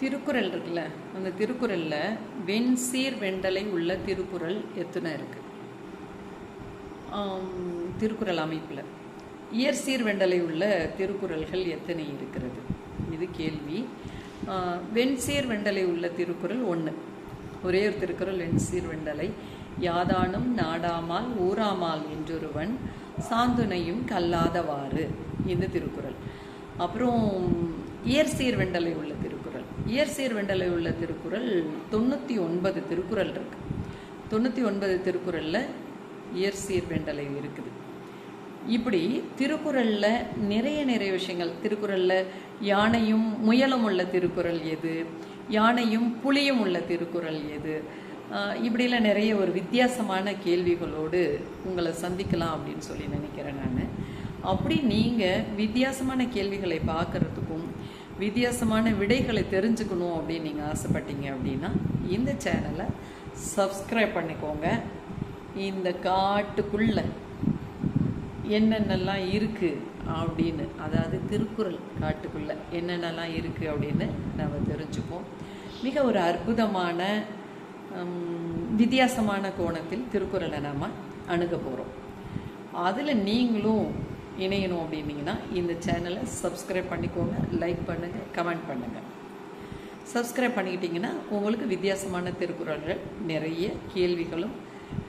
திருக்குறள் இருக்குல்ல அந்த திருக்குறளில் வெண்சீர் வெண்டலை உள்ள திருக்குறள் எத்தனை இருக்கு? திருக்குறள் அமைப்பில். இயற்சீர் வெண்டலை உள்ள திருக்குறள்கள் எத்தனை இருக்கிறது? இது கேள்வி. வெண் வெண்சீர் வெண்டலை உள்ள திருக்குறள் ஒன்று ஒரே ஒரு திருக்குறள் வெண்சீர் வெண்டலை யாதானும் நாடாமால் ஊராமால் என்றொருவன் சாந்துணையும் கல்லாதவாறு. இந்த திருக்குறள். அப்புறம் இயற்சீர் வெண்டலை உள்ள இயற்சீர் வெண்டலை உள்ள திருக்குறள் தொண்ணூற்றி ஒன்பது திருக்குறள் இருக்கு. தொண்ணூற்றி ஒன்பது திருக்குறளில் இயற்சீர் வெண்டலை இருக்குது. இப்படி திருக்குறளில் நிறைய நிறைய விஷயங்கள். திருக்குறளில் யானையும் முயலும் உள்ள திருக்குறள் எது? யானையும் புலியும் உள்ள திருக்குறள் எது? இப்படிலாம் நிறைய ஒரு வித்தியாசமான கேள்விகளோடு உங்களை சந்திக்கலாம் அப்படின்னு சொல்லி நினைக்கிறேன் நான். அப்படி நீங்கள் வித்தியாசமான கேள்விகளை பார்க்கறதுக்கும் வித்தியாசமான விடைகளை தெரிஞ்சுக்கணும் அப்படின்னு நீங்கள் ஆசைப்பட்டீங்க அப்படின்னா இந்த சேனலை சப்ஸ்கிரைப் பண்ணிக்கோங்க. இந்த காட்டுக்குள்ளே என்னென்னலாம் இருக்குது அப்படின்னு அதாவது திருக்குறள் காட்டுக்குள்ளே என்னென்னலாம் இருக்குது அப்படின்னு நம்ம தெரிஞ்சுப்போம். மிக ஒரு அற்புதமான வித்தியாசமான கோணத்தில் திருக்குறளை நாம் அணுக போகிறோம் அதில் நீங்களும் இணையணும் அப்படின்னீங்கன்னா இந்த சேனலை சப்ஸ்கிரைப் பண்ணிக்கோங்க லைக் பண்ணுங்கள் கமெண்ட் பண்ணுங்கள் சப்ஸ்கிரைப் பண்ணிக்கிட்டிங்கன்னா உங்களுக்கு வித்தியாசமான திருக்குறள்கள் நிறைய கேள்விகளும்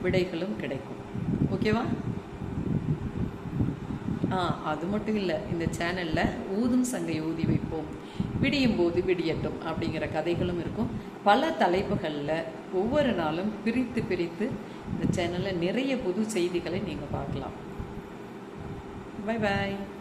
விடைகளும் கிடைக்கும். ஓகேவா ஆ அது மட்டும் இல்லை இந்த சேனலில் ஊதும் சங்கை ஊதி வைப்போம். விடியும் போது விடியட்டும் அப்படிங்கிற கதைகளும் இருக்கும். பல தலைப்புகளில் ஒவ்வொரு நாளும் பிரித்து பிரித்து இந்த சேனலில் நிறைய புது செய்திகளை நீங்கள் பார்க்கலாம். Bye bye.